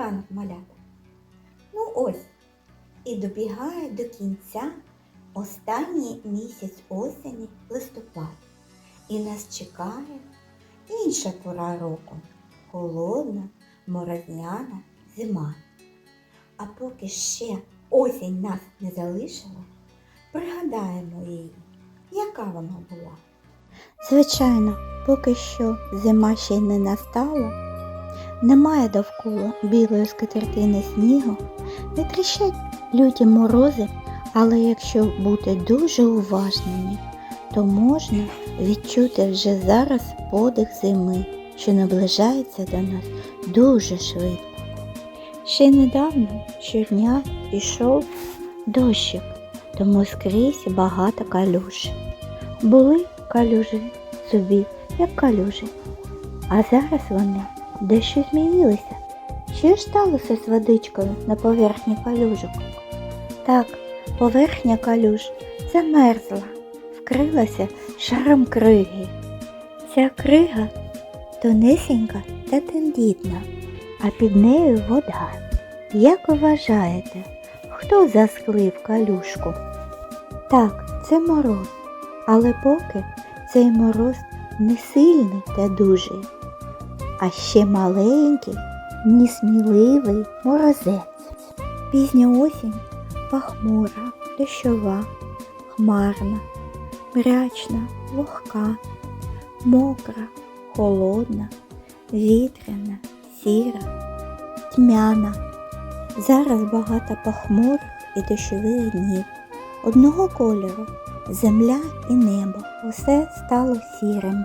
ранок, малята. Ну ось, і добігає до кінця останній місяць осені листопад. І нас чекає інша пора року холодна, морозняна зима. А поки ще осінь нас не залишила, пригадаємо її, яка вона була. Звичайно, поки що зима ще й не настала, немає довкола білої скатертини снігу, не тріщать люті морози, але якщо бути дуже уважними, то можна відчути вже зараз подих зими, що наближається до нас дуже швидко. Ще недавно щодня пішов дощик, тому скрізь багато калюж. Були калюжі собі, як калюжі, а зараз вони дещо змінилися. Що ж сталося з водичкою на поверхні калюжок? Так, поверхня калюж замерзла, вкрилася шаром криги. Ця крига тонесенька та тендітна, а під нею вода. Як вважаєте, хто засклив калюшку? Так, це мороз, але поки цей мороз не сильний та дужий, а ще маленький, несміливий морозець. Пізня осінь пахмура, дощова, хмарна, мрячна, вогка, мокра, холодна, вітряна, сіра, тьмяна. Зараз багато похмурих і дощових днів. Одного кольору земля і небо усе стало сірим.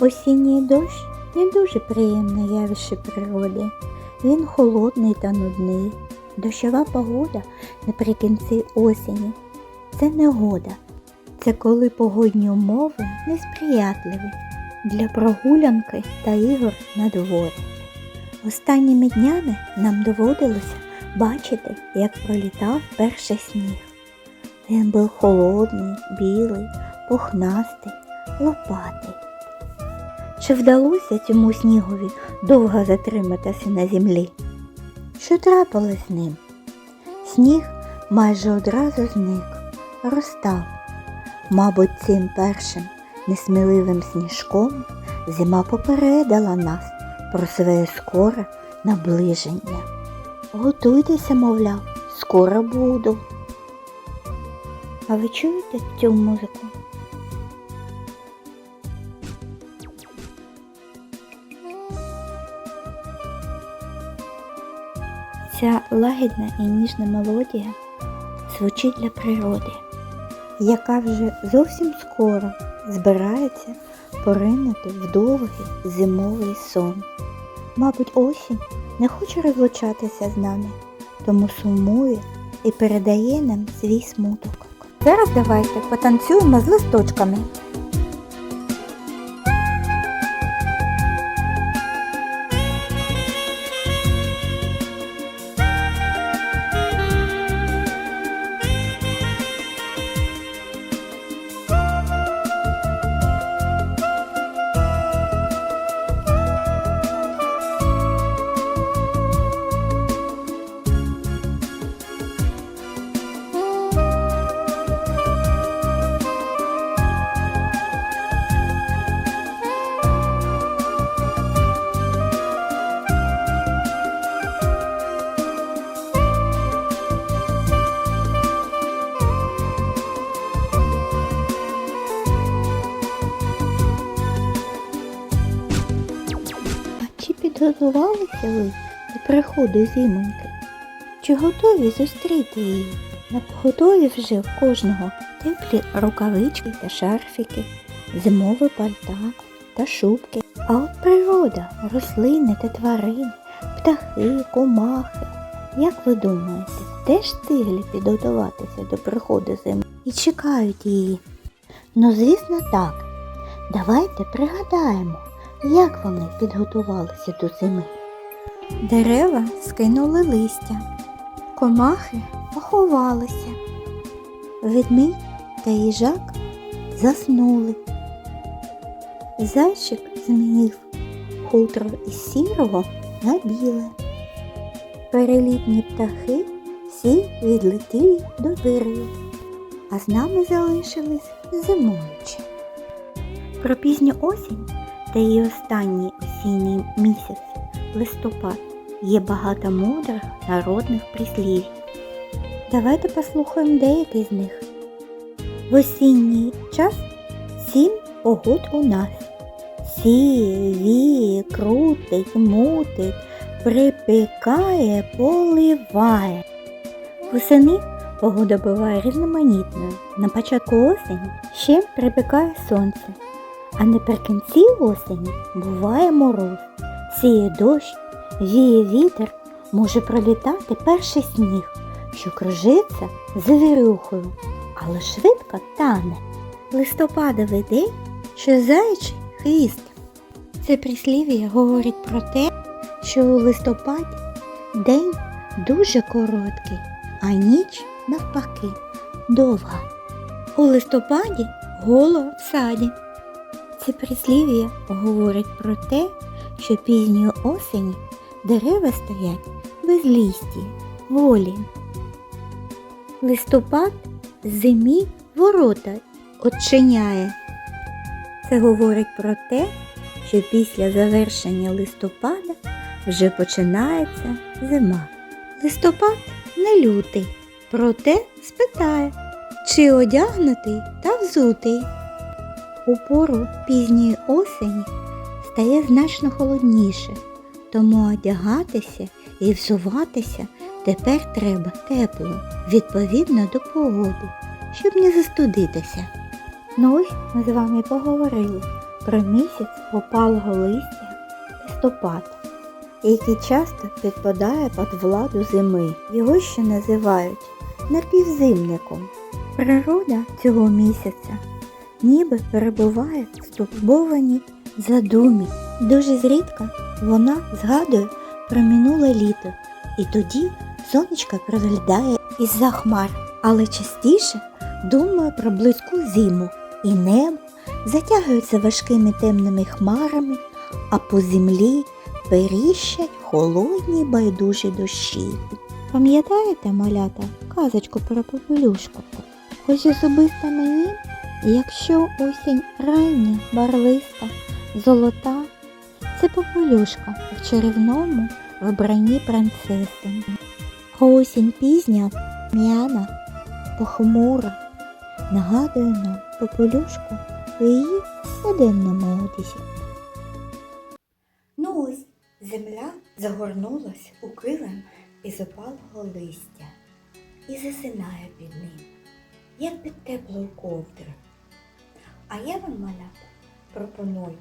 Осінній дощ не дуже приємне явище природи. Він холодний та нудний. Дощова погода наприкінці осені це негода. Це коли погодні умови несприятливі для прогулянки та ігор на дворі. Останніми днями нам доводилося бачити, як пролітав перший сніг. Він був холодний, білий, пухнастий, лопатий. Чи вдалося цьому снігові довго затриматися на землі? Що трапилось з ним? Сніг майже одразу зник, розстав. Мабуть, цим першим несміливим сніжком зима попередила нас про своє скоре наближення. Готуйтеся, мовляв, скоро буду. А ви чуєте цю музику? Ця лагідна і ніжна мелодія звучить для природи, яка вже зовсім скоро збирається поринути в довгий зимовий сон. Мабуть, осінь не хоче розлучатися з нами, тому сумує і передає нам свій смуток. Зараз давайте потанцюємо з листочками. Чи ви до приходу зимоньки? Чи готові зустріти її? На поготові вже в кожного теплі рукавички та шарфіки, зимові пальта та шубки. А от природа, рослини та тварини, птахи, комахи. Як ви думаєте, теж встигли підготуватися до приходу зими і чекають її? Ну, звісно, так. Давайте пригадаємо, як вони підготувалися до зими. Дерева скинули листя, комахи поховалися, ведмідь та їжак заснули. Зайчик змінив хутро із сірого на біле. перелітні птахи всі відлетіли до вирію, а з нами залишились зимуючі. Про пізню осінь та її останній осінній місяць листопад є багато мудрих народних прислів. Давайте послухаємо деякі з них. В осінній час сім погод у нас. Сіє, віє, крутить, мутить, припікає, поливає. Восени погода буває різноманітною. На початку осені ще припікає сонце, а наприкінці осені буває мороз, сіє дощ, віє вітер, може пролітати перший сніг, що кружиться завірюхою, але швидко тане. Листопадовий день, що заячий хвіст. Це прислів'я говорить про те, що у листопаді день дуже короткий, а ніч навпаки довга. У листопаді голо в саді. Це прислів'я говорить про те, що пізньої осені дерева стоять без лісті, голі. Листопад зимі ворота очиняє. Це говорить про те, що після завершення листопада вже починається зима. Листопад не лютий, проте спитає, чи одягнутий та взутий. У пору пізньої осені стає значно холодніше, тому одягатися і взуватися тепер треба тепло, відповідно до погоди, щоб не застудитися. Ну ось ми з вами поговорили про місяць опалого листя листопад, який часто підпадає під владу зими. Його ще називають напівзимником. Природа цього місяця ніби перебуває в стурбованій задумі. Дуже зрідка вона згадує про минуле літо, і тоді сонечко проглядає із-за хмар, але частіше думає про близьку зиму, і небо затягується важкими темними хмарами, а по землі періщать холодні байдужі дощі. Пам'ятаєте, малята, казочку про попелюшку? Хоч особисто мені, якщо осінь рання, барвиста, золота, це попелюшка в чарівному вбранні принцеси. А осінь пізня, м'яна, похмура, нагадує нам попелюшку в її оденному одязі. Ну ось земля загорнулась у килим із опалого листя і засинає під ним, як під теплою ковдрою. А я вам, малята, пропоную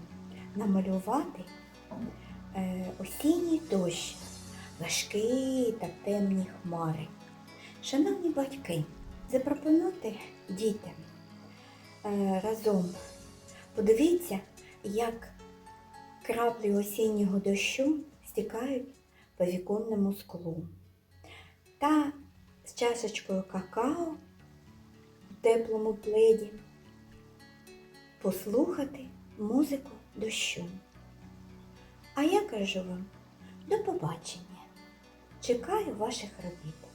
намалювати е, осінній дощ, важкі та темні хмари. Шановні батьки, запропонуйте дітям е, разом. Подивіться, як краплі осіннього дощу стікають по віконному склу. Та з чашечкою какао в теплому пледі послухати музику дощу. А я кажу вам до побачення. Чекаю ваших робіт.